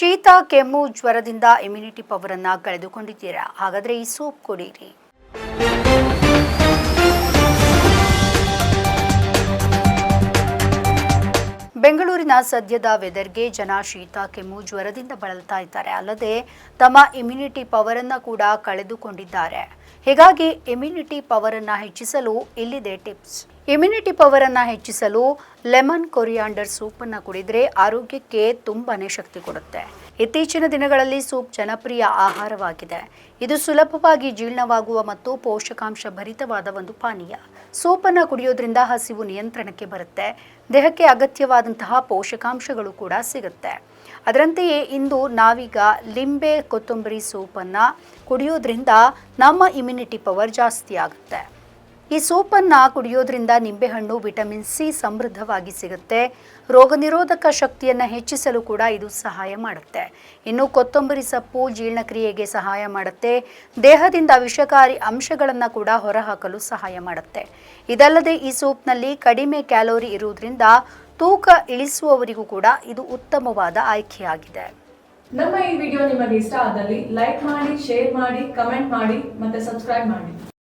ಶೀತ ಕೆಮ್ಮು ಜ್ವರದಿಂದ ಇಮ್ಯುನಿಟಿ ಪವರ್ ಅನ್ನ ಕಳೆದುಕೊಂಡಿದ್ದೀರಾ? ಹಾಗಾದ್ರೆ ಈ ಸೂಪ್ ಕುಡೀರಿ. ಬೆಂಗಳೂರಿನ ಸದ್ಯದ ವೆದರ್ಗೆ ಜನ ಶೀತ, ಕೆಮ್ಮು ಜ್ವರದಿಂದ ಬಳಲ್ತಾ ಇದ್ದಾರೆ. ಅಲ್ಲದೆ ತಮ್ಮ ಇಮ್ಯುನಿಟಿ ಪವರ್ ಅನ್ನ ಕೂಡ ಕಳೆದುಕೊಂಡಿದ್ದಾರೆ. ಹೀಗಾಗಿ ಇಮ್ಯುನಿಟಿ ಪವರ್ ಅನ್ನ ಹೆಚ್ಚಿಸಲು ಇಲ್ಲಿದೆ ಟಿಪ್ಸ್ ಇಮ್ಯುನಿಟಿ ಪವರ್ ಅನ್ನ ಹೆಚ್ಚಿಸಲು ಲೆಮನ್ ಕೊರಿಯಾಂಡರ್ ಸೂಪ್ ಅನ್ನ ಕುಡಿದ್ರೆ ಆರೋಗ್ಯಕ್ಕೆ ತುಂಬಾನೇ ಶಕ್ತಿ ಕೊಡುತ್ತೆ. ಇತ್ತೀಚಿನ ದಿನಗಳಲ್ಲಿ ಸೂಪ್ ಜನಪ್ರಿಯ ಆಹಾರವಾಗಿದೆ. ಇದು ಸುಲಭವಾಗಿ ಜೀರ್ಣವಾಗುವ ಮತ್ತು ಪೋಷಕಾಂಶ ಭರಿತವಾದ ಒಂದು ಪಾನೀಯ. ಸೂಪನ್ನು ಕುಡಿಯೋದ್ರಿಂದ ಹಸಿವು ನಿಯಂತ್ರಣಕ್ಕೆ ಬರುತ್ತೆ. ದೇಹಕ್ಕೆ ಅಗತ್ಯವಾದಂತಹ ಪೋಷಕಾಂಶಗಳು ಕೂಡ ಸಿಗುತ್ತೆ. ಅದರಂತೆಯೇ ಇಂದು ನಾವೀಗ ಲಿಂಬೆ ಕೊತ್ತಂಬರಿ ಸೂಪನ್ನು ಕುಡಿಯೋದ್ರಿಂದ ನಮ್ಮ ಇಮ್ಯುನಿಟಿ ಪವರ್ ಜಾಸ್ತಿ ಆಗುತ್ತೆ. ಈ ಸೂಪನ್ನು ಕುಡಿಯೋದ್ರಿಂದ ನಿಂಬೆಹಣ್ಣು, ವಿಟಮಿನ್ ಸಿ ಸಮೃದ್ಧವಾಗಿ ಸಿಗುತ್ತೆ. ರೋಗ ನಿರೋಧಕ ಶಕ್ತಿಯನ್ನು ಹೆಚ್ಚಿಸಲು ಕೂಡ ಇದು ಸಹಾಯ ಮಾಡುತ್ತೆ. ಇನ್ನು ಕೊತ್ತಂಬರಿ ಸೊಪ್ಪು ಜೀರ್ಣಕ್ರಿಯೆಗೆ ಸಹಾಯ ಮಾಡುತ್ತೆ. ದೇಹದಿಂದ ವಿಷಕಾರಿ ಅಂಶಗಳನ್ನು ಕೂಡ ಹೊರಹಾಕಲು ಸಹಾಯ ಮಾಡುತ್ತೆ. ಇದಲ್ಲದೆ ಈ ಸೂಪ್ನಲ್ಲಿ ಕಡಿಮೆ ಕ್ಯಾಲೋರಿ ಇರುವುದರಿಂದ ತೂಕ ಇಳಿಸುವವರಿಗೂ ಕೂಡ ಇದು ಉತ್ತಮವಾದ ಆಯ್ಕೆಯಾಗಿದೆ. ನಮ್ಮ ಈ ವಿಡಿಯೋ ನಿಮಗೆ ಇಷ್ಟ ಆದಲ್ಲಿ ಲೈಕ್ ಮಾಡಿ, ಶೇರ್ ಮಾಡಿ, ಕಮೆಂಟ್ ಮಾಡಿ ಮತ್ತೆ ಸಬ್ಸ್ಕ್ರೈಬ್ ಮಾಡಿ.